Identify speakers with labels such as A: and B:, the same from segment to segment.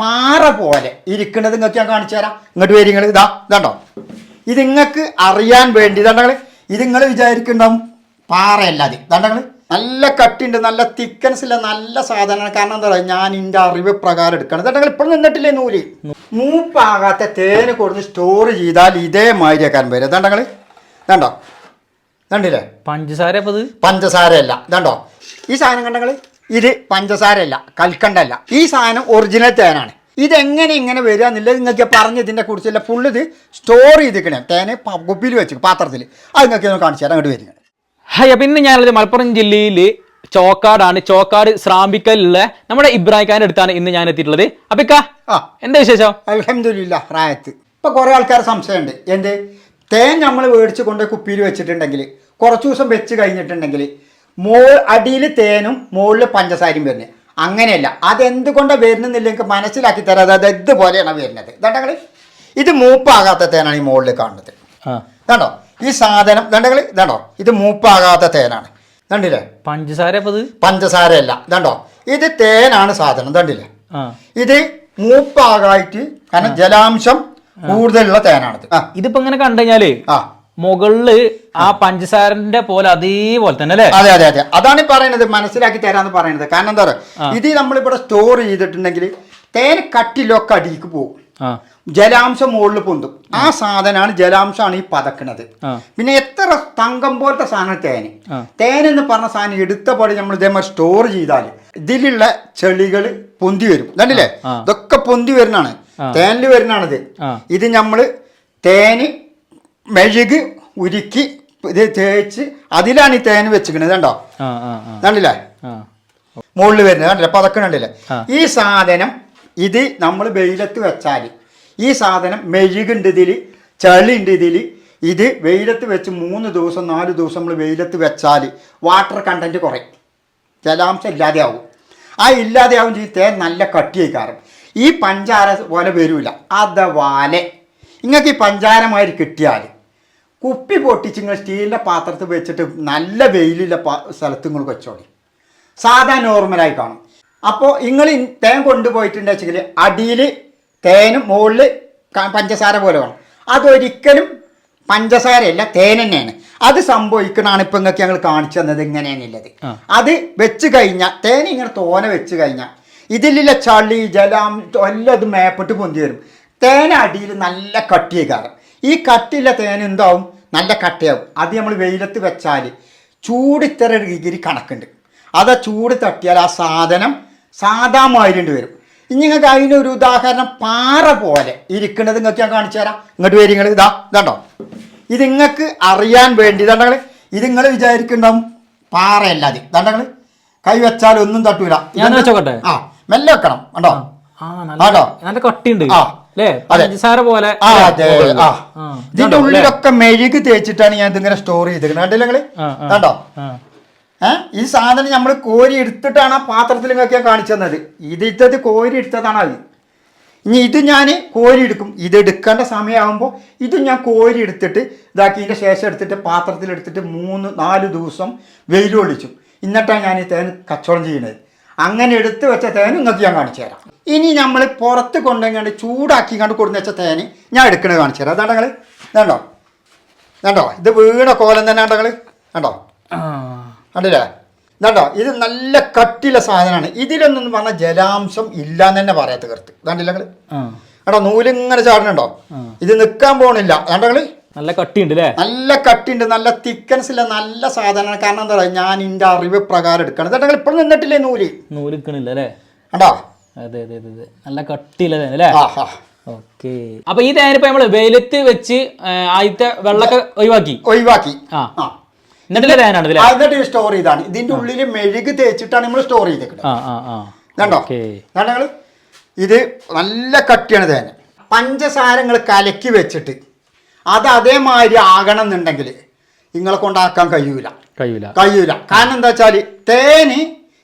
A: പാറ പോലെ ഇരിക്കുന്നത് നിങ്ങൾക്ക് ഞാൻ കാണിച്ചു തരാം. ഇങ്ങോട്ട് വരി നിങ്ങൾ ഇതാ ഇതാണ്ടോ? ഇത് നിങ്ങൾക്ക് അറിയാൻ വേണ്ടി ഇതാണ്ടങ്ങൾ ഇത് നിങ്ങൾ വിചാരിക്കുന്നുണ്ടാവും പാറയല്ല അത്. ഇതാണ്ടങ്ങൾ നല്ല കട്ടിണ്ട് നല്ല തിക്കൻസ് ഇല്ല നല്ല സാധനമാണ്. കാരണം എന്താ പറയുക ഞാൻ എന്റെ അറിവ് പ്രകാരം എടുക്കണം. ഇതാണ്ടങ്ങൾ ഇപ്പോഴും നിന്നിട്ടില്ലേ നൂൽ? മൂപ്പാകാത്ത തേന് കൊടുത്ത് സ്റ്റോർ ചെയ്താൽ ഇതേമാതിരിയാക്കാൻ വരും. ഇതാണ്ടങ്ങൾ ഇതാണ്ടോ? കണ്ടില്ലേ
B: പഞ്ചസാര പഞ്ചസാര
A: അല്ല ഇതുണ്ടോ? ഈ സാധനം കണ്ടങ്ങൾ ഇത് പഞ്ചസാരയല്ല കൽക്കണ്ടല്ല. ഈ സാധനം ഒറിജിനൽ തേനാണ്. ഇതെങ്ങനെ ഇങ്ങനെ വരിക എന്നുള്ളത് നിങ്ങൾക്ക് പറഞ്ഞ് ഇതിനെ കുറിച്ചുള്ള ഫുള്ള് ഇത് സ്റ്റോർ ചെയ്തിരിക്കണേ. തേന് കുപ്പിയിൽ വെച്ച് പാത്രത്തിൽ അത് നിങ്ങൾക്ക് ഒന്ന് കാണിച്ചു തരാം അങ്ങോട്ട് വരുന്നത്
B: ഹൈ അപ്പം ഇന്ന് ഞാനുള്ളത് മലപ്പുറം ജില്ലയിൽ ചോക്കാടാണ്. ചോക്കാട് ശ്രാമ്പിക്കലുള്ള നമ്മുടെ ഇബ്രാഹിം ഖാന്റെ അടുത്താണ് ഇന്ന് ഞാൻ എത്തിയിട്ടുള്ളത്. അപ്പൊ ഇക്ക
A: ആ.
B: എന്താ വിശേഷം?
A: അലഹമില്ല റായത്ത്. ഇപ്പം കുറേ ആൾക്കാർ സംശയമുണ്ട്. എന്ത്? തേൻ നമ്മൾ മേടിച്ച് കൊണ്ട് കുപ്പിയിൽ വെച്ചിട്ടുണ്ടെങ്കിൽ കുറച്ച് ദിവസം വെച്ച് കഴിഞ്ഞിട്ടുണ്ടെങ്കിൽ മോൾ അടിയിൽ തേനും മുകളിൽ പഞ്ചസാരയും വരുന്നത് അങ്ങനെയല്ല. അതെന്തുകൊണ്ടാണ് വരുന്നതെന്നില്ല എനിക്ക് മനസ്സിലാക്കി തരാം അതായത് ഇതുപോലെയാണ് വരുന്നത്. ഇതാണ്ടങ്ങൾ ഇത് മൂപ്പാകാത്ത തേനാണ് ഈ മുകളിൽ കാണുന്നത്. ഇതാണ്ടോ ഈ സാധനം ഇതാണ്ടങ്ങൾ ഇതാണ്ടോ ഇത് മൂപ്പാകാത്ത തേനാണ്. കണ്ടില്ലേ?
B: പഞ്ചസാര പഞ്ചസാര
A: പഞ്ചസാരയല്ല. ഇതാണ്ടോ ഇത് തേനാണ് സാധനം. കണ്ടില്ലേ? ഇത് മൂപ്പാകായിട്ട് കാരണം ജലാംശം കൂടുതലുള്ള തേനാണിത്.
B: ഇതിപ്പോ ഇങ്ങനെ കണ്ടു കഴിഞ്ഞാൽ
A: ആ.
B: മുകളിൽ ആ പഞ്ചസാരന്റെ പോലെ അതേപോലെ തന്നെ അല്ലേ?
A: അതെ അതെ അതെ. അതാണ് പറയുന്നത്. മനസ്സിലാക്കി തരാന്ന് പറയുന്നത്. കാരണം എന്താ പറയുക? ഇത് നമ്മളിവിടെ സ്റ്റോർ ചെയ്തിട്ടുണ്ടെങ്കിൽ തേൻ കട്ടിലൊക്കെ അടിക്ക് പോകും. ജലാംശം മുകളിൽ പൊന്തും. ആ സാധനമാണ് ജലാംശമാണ് ഈ പതക്കണത്. പിന്നെ എത്ര തങ്കം പോലത്തെ സാധനം
B: തേൻ.
A: തേൻ എന്ന് പറഞ്ഞ സാധനം എടുത്ത പോലെ നമ്മൾ ഇതേമാതിരി സ്റ്റോർ ചെയ്താൽ ഇതിലുള്ള ചെളികൾ പൊന്തി വരും. കണ്ടില്ലേ. ഇതൊക്കെ പൊന്തി വരുന്നതാണ്. തേനിൽ വരുന്നതാണിത്. ഇത് നമ്മൾ തേന് മെഴുക് ഉരുക്കി ഇത് തേച്ച് അതിലാണ് ഈ തേൻ വെച്ചിരിക്കുന്നത് കണ്ടോ? കണ്ടില്ലേ? മുകളിൽ വരുന്നത് കണ്ടില്ലേ? പതക്കം കണ്ടില്ലേ?
B: ആ.
A: ഈ സാധനം ഇത് നമ്മൾ വെയിലത്ത് വെച്ചാൽ ഈ സാധനം മെഴുകുണ്ട് ഇതിൽ ചളി ഉണ്ട് ഇതിൽ ഇത് വെയിലത്ത് വെച്ച് മൂന്ന് ദിവസം നാല് ദിവസം നമ്മൾ വെയിലത്ത് വെച്ചാൽ വാട്ടർ കണ്ടന്റ് കുറയും. ജലാംശം ഇല്ലാതെയാവും. ആ ഇല്ലാതെയാവും ചെയ്ത് തേൻ നല്ല കട്ടിയായി ഈ പഞ്ചാര പോലെ വരൂല. അതവാലെ നിങ്ങൾക്ക് ഈ പഞ്ചാരമായി കിട്ടിയാൽ കുപ്പി പൊട്ടിച്ച് നിങ്ങൾ സ്റ്റീലിന്റെ പാത്രത്തിൽ വെച്ചിട്ട് നല്ല വെയിലുള്ള പാ- സ്ഥലത്ത് നിങ്ങൾ വെച്ചോളി. സാധാ നോർമലായി കാണും. അപ്പോൾ നിങ്ങൾ തേൻ കൊണ്ടുപോയിട്ടുണ്ടെങ്കിൽ അടിയിൽ തേനും മുകളിൽ പഞ്ചസാര പോലെ വേണം. അതൊരിക്കലും പഞ്ചസാരയല്ല തേൻ തന്നെയാണ്. അത് സംഭവിക്കണതാണ് ഇപ്പം നിങ്ങൾക്ക് ഞങ്ങൾ കാണിച്ചു തന്നത് ഇങ്ങനെയാണുള്ളത്. അത് വെച്ച് കഴിഞ്ഞാൽ തേൻ ഇങ്ങനെ തോനെ വെച്ച് കഴിഞ്ഞാൽ ഇതിലുള്ള ചളി ജലം എല്ലാം ഇത് മേപ്പിട്ട് പൊന്തി വരും. തേൻ അടിയിൽ നല്ല കട്ടിയ കാരണം ഈ കട്ടിയുള്ള തേൻ എന്താവും? നല്ല കട്ടയാവും. അത് നമ്മൾ വെയിലത്ത് വെച്ചാൽ ചൂടിത്തര ഡിഗ്രി കണക്കുണ്ട്. അത് ചൂട് തട്ടിയാൽ ആ സാധനം സാധാ മാരിണ്ട് വരും. ഇനി നിങ്ങൾക്ക് അതിനൊരു ഉദാഹരണം പാറ പോലെ ഇരിക്കുന്നത് നിങ്ങൾക്ക് ഞാൻ കാണിച്ചു തരാം. ഇങ്ങോട്ട് വരി നിങ്ങൾ ഇതാ ഇതാണ്ടോ? ഇത് നിങ്ങൾക്ക് അറിയാൻ വേണ്ടി ഇതാണ്ടങ്ങൾ ഇത് നിങ്ങൾ വിചാരിക്കുന്നുണ്ടാവും. പാറയല്ല അത്. ഇതാണ്ടങ്ങൾ കൈ വെച്ചാൽ ഒന്നും തട്ടൂല.
B: ഞാൻ വെച്ചോക്കട്ടെ?
A: ആ മെല്ലെ വെക്കണം. കണ്ടോ?
B: കട്ടിയുണ്ട്.
A: ആ.
B: പോലെ.
A: ഇതിന്റെ? ഉള്ളിലൊക്കെ മെഴുക് തേച്ചിട്ടാണ് ഞാൻ ഇതിങ്ങനെ സ്റ്റോർ ചെയ്തിരിക്കുന്നത് കണ്ടില്ല
B: നിങ്ങൾ.
A: കണ്ടോ? ഏഹ് ഈ സാധനം നമ്മൾ കോരി എടുത്തിട്ടാണ് ആ പാത്രത്തിൽ ഞാൻ കാണിച്ചു തന്നത്. ഇത് ഇത്തത് കോരി എടുത്തതാണ് അത്. ഇനി ഇത് ഞാൻ കോരി എടുക്കും. ഇത് എടുക്കേണ്ട സമയമാകുമ്പോൾ ഇത് ഞാൻ കോരി എടുത്തിട്ട് ഇതാക്കിയതിന്റെ ശേഷം എടുത്തിട്ട് പാത്രത്തിൽ എടുത്തിട്ട് മൂന്ന് നാല് ദിവസം വെയിൽ ഒളിച്ചു എന്നിട്ടാണ് ഞാൻ ഈ തേൻ കച്ചവടം ചെയ്യുന്നത് അങ്ങനെ എടുത്ത് വെച്ച തേൻ നിങ്ങൾക്ക് ഞാൻ കാണിച്ചു തരാം. ഇനി നമ്മൾ പുറത്ത് കൊണ്ടുപോയി ചൂടാക്കി കണ്ട് കൊടുന്ന് വെച്ച തേന് ഞാൻ എടുക്കണത് കാണിച്ചു തരാം. അതാണ് നിങ്ങൾ വേണ്ടോ വേണ്ടോ ഇത് വീണ കോലം തന്നെ കണ്ടോ നിങ്ങൾ കണ്ടോ
B: ആ.
A: കണ്ടില്ലേ? ഇതാണ്ടോ? ഇത് നല്ല കട്ടിയുള്ള സാധനമാണ്. ഇതിലൊന്നും പറഞ്ഞാൽ ജലാംശം ഇല്ല എന്ന് തന്നെ പറയാത്ത തീർത്ത് കണ്ടില്ല നിങ്ങൾ. നൂലിങ്ങനെ ചാടുന്നുണ്ടോ? ഇത് നിൽക്കാൻ പോണില്ല. കണ്ടോ
B: നല്ല കട്ടിയുണ്ട് അല്ലേ
A: നല്ല കട്ടിയുണ്ട്. നല്ല തിക്കൻസ് ഇല്ല നല്ല സാധനമാണ്. കാരണം എന്താ പറയുക? ഞാൻ എന്റെ അറിവ് പ്രകാരം എടുക്കണം. ഇതാ നിങ്ങൾ ഇപ്പോഴും നിന്നിട്ടില്ലേ നൂൽ?
B: നൂലിക്കണില്ല അല്ലേ
A: കണ്ടോ?
B: അതെ അതെ അതെ നല്ല കട്ടിയില്ല തേൻ അല്ലേ ഓക്കെ. അപ്പൊ ഈ തേനിപ്പോ നമ്മൾ വെയിലത്ത് വെച്ച് ആദ്യത്തെ വെള്ളമൊക്കെ ഒഴിവാക്കി?
A: ഒഴിവാക്കി.
B: ആ. എന്നിട്ടില്ല തേനാണ്
A: എന്നിട്ട് സ്റ്റോർ ചെയ്താണ്. ഇതിന്റെ ഉള്ളിൽ മെഴുക് തേച്ചിട്ടാണ് നമ്മൾ സ്റ്റോർ ചെയ്തേക്കുന്നത് കണ്ടോ? ഇത് നല്ല കട്ടിയാണ് തേൻ. പഞ്ചസാരങ്ങൾ കലക്കി വെച്ചിട്ട് അത് അതേമാതിരി ആകണം എന്നുണ്ടെങ്കിൽ നിങ്ങളെ കൊണ്ടാക്കാൻ കഴിയൂല.
B: കഴിയൂല.
A: കഴിയൂല. കാരണം എന്താ വെച്ചാൽ തേന്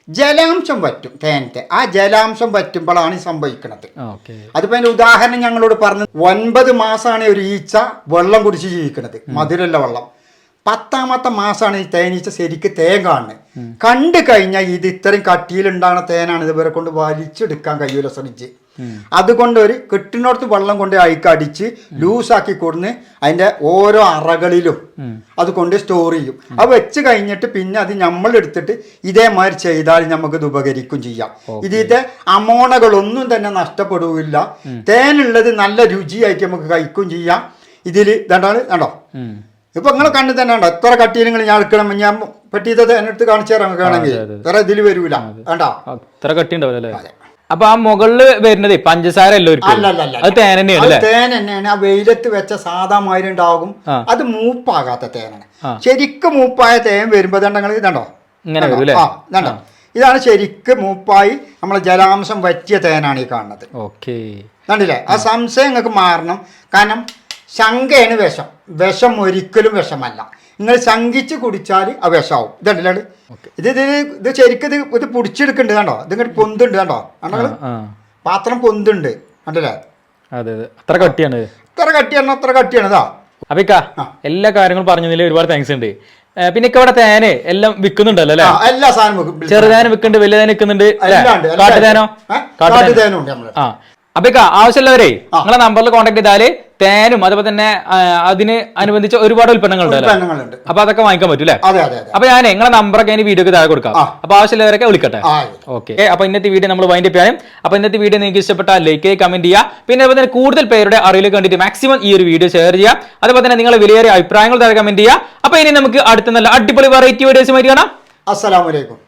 A: ജലാംശം വറ്റും തേനത്തെ. ആ ജലാംശം വറ്റുമ്പോഴാണ് ഈ സംഭവിക്കുന്നത് അതിപ്പോ അതിന്റെ ഉദാഹരണം ഞങ്ങളോട് പറഞ്ഞു ഒൻപത് മാസമാണ് ഒരു ഈച്ച വെള്ളം കുടിച്ച് ജീവിക്കുന്നത് മധുരമുള്ള വെള്ളം. പത്താമത്തെ മാസമാണ് ഈ തേനീച്ച ശരിക്ക് തേൻ കാണുന്നത് കണ്ടു കഴിഞ്ഞാൽ ഇത് ഇത്രയും കട്ടിയിലുണ്ടാകുന്ന തേനാണ് ഇതുവരെ കൊണ്ട് വലിച്ചെടുക്കാൻ കഴിയൂല ശ്രമിച്ച് അതുകൊണ്ട് ഒരു കെട്ടിനോടത്ത് വെള്ളം കൊണ്ട് അയക്കടിച്ച് ലൂസാക്കി കൊടുന്ന് അതിന്റെ ഓരോ അറകളിലും അത് കൊണ്ട് സ്റ്റോർ ചെയ്യും. അത് വെച്ച് കഴിഞ്ഞിട്ട് പിന്നെ അത് നമ്മൾ എടുത്തിട്ട് ഇതേമാതിരി ചെയ്താൽ നമുക്ക് ഇത് ഉപകരിക്കും ചെയ്യാം. ഇതിന്റെ അമോണകളൊന്നും തന്നെ നഷ്ടപ്പെടുകയില്ല തേനുള്ളത് നല്ല രുചിയായിട്ട് നമുക്ക് കഴിക്കും ചെയ്യാം. ഇതിൽ ഇതാണ്ടാണ് കണ്ടോ. ഇപ്പൊ നിങ്ങൾ കണ്ണു തന്നെ ഉണ്ടോ എത്ര കട്ടിയിൽ നിങ്ങൾ ഞാൻ എടുക്കണം ഞാൻ പെട്ടിയത് എന്നെടുത്ത് കാണിച്ചു തരാം കാണാൻ വേറെ ഇതിൽ വരൂല. വേണ്ട
B: കട്ടി ഉണ്ടാവില്ല അപ്പൊ ആ മുകളിൽ വരുന്നത് പഞ്ചസാര അത് തേൻ തന്നെയാണ് അല്ലേ?
A: തേൻ തന്നെയാണ്. ആ വെയിലത്ത് വെച്ച സാധാ മാതിരി ഉണ്ടാകും. അത് മൂപ്പാകാത്ത തേനാണ്. ശരിക്കും മൂപ്പായ തേൻ വരുമ്പോ നിങ്ങൾ ഇതുണ്ടോ?
B: ഇങ്ങനെ
A: ഇതുണ്ടോ? ഇതാണ് ശരിക്കും മൂപ്പായി നമ്മളെ ജലാംശം വറ്റിയ തേനാണ് ഈ കാണുന്നത്.
B: ഓക്കെ.
A: കണ്ടില്ലേ? ആ സംശയം നിങ്ങൾക്ക് മാറണം. കാരണം ശങ്കയാണ് വിഷം. വിഷം ഒരിക്കലും വിഷമല്ല. നിങ്ങൾ ശങ്കിച്ച് കുടിച്ചാൽ ആ വിഷമാവും. ഇതല്ലേ ഇത് ഇത് ഇത് ശരിക്കും ഇത് ഇത് പിടിച്ചെടുക്കുന്നുണ്ട് കണ്ടോ? ഇത് ഇങ്ങോട്ട് പൊന്തുണ്ട് കണ്ടോ? കണ്ടോ? പാത്രം പൊന്തുണ്ട്. കണ്ടല്ലേ?
B: അതെ അതെ. അത്ര കട്ടിയാണ്.
A: അത്ര കട്ടിയാണ്? അത്ര കട്ടിയാണ്. ഇതാ.
B: അപ്പൊ എല്ലാ കാര്യങ്ങളും പറഞ്ഞതിൽ ഒരുപാട് താങ്ക്സ് ഉണ്ട്. പിന്നെ ഇവിടെ തേന് എല്ലാം വിൽക്കുന്നുണ്ടല്ലോ അല്ലേ?
A: എല്ലാ സാധനവും
B: ചെറുതേനും വിൽക്കുന്നുണ്ട് വിൽക്കുന്നുണ്ട്?
A: എല്ലാം ഉണ്ട്, എല്ലാം
B: കാട്ടുതേനോ?
A: ഉണ്ട്. ഏ? കാട്ടുതേനും? ഉണ്ട് നമ്മൾ.
B: ആ. അപ്പൊ ആവശ്യമുള്ളവരെ നിങ്ങളെ നമ്പറിൽ കോൺടാക്ട് ചെയ്താൽ തേനും അതുപോലെ തന്നെ അതിന് അനുബന്ധിച്ച ഒരുപാട് ഉൽപ്പന്നങ്ങൾ ഉണ്ടല്ലോ. അപ്പൊ അതൊക്കെ വാങ്ങിക്കാൻ പറ്റൂലേ അപ്പൊ ഞാൻ നിങ്ങളെ നമ്പറൊക്കെ ഇനി വീഡിയോക്ക് താഴെ കൊടുക്കാം. അപ്പൊ ആവശ്യമുള്ളവരൊക്കെ വിളിക്കട്ടെ. ഓക്കെ അപ്പൊ ഇന്നത്തെ വീഡിയോ നമ്മൾ വൈൻഡ് ചെയ്യാനും അപ്പൊ ഇന്നത്തെ വീഡിയോ നിങ്ങൾക്ക് ഇഷ്ടപ്പെട്ട ലൈക്ക് കമന്റ് ചെയ്യുക. പിന്നെ അതുപോലെ തന്നെ കൂടുതൽ പേരുടെ അറിവിൽ കണ്ടിട്ട് മാക്സിമം ഈ ഒരു വീഡിയോ ഷെയർ ചെയ്യുക. അതുപോലെ തന്നെ നിങ്ങളെ വിലയേറിയ അഭിപ്രായങ്ങൾ താഴെ കമന്റ് ചെയ്യുക. അപ്പൊ ഇനി നമുക്ക് അടുത്ത നല്ല അടിപൊളി വെറൈറ്റി വീഡിയോസ് വീഡിയോസുമായി കാണാം.
A: അസ്സലാമലൈക്കും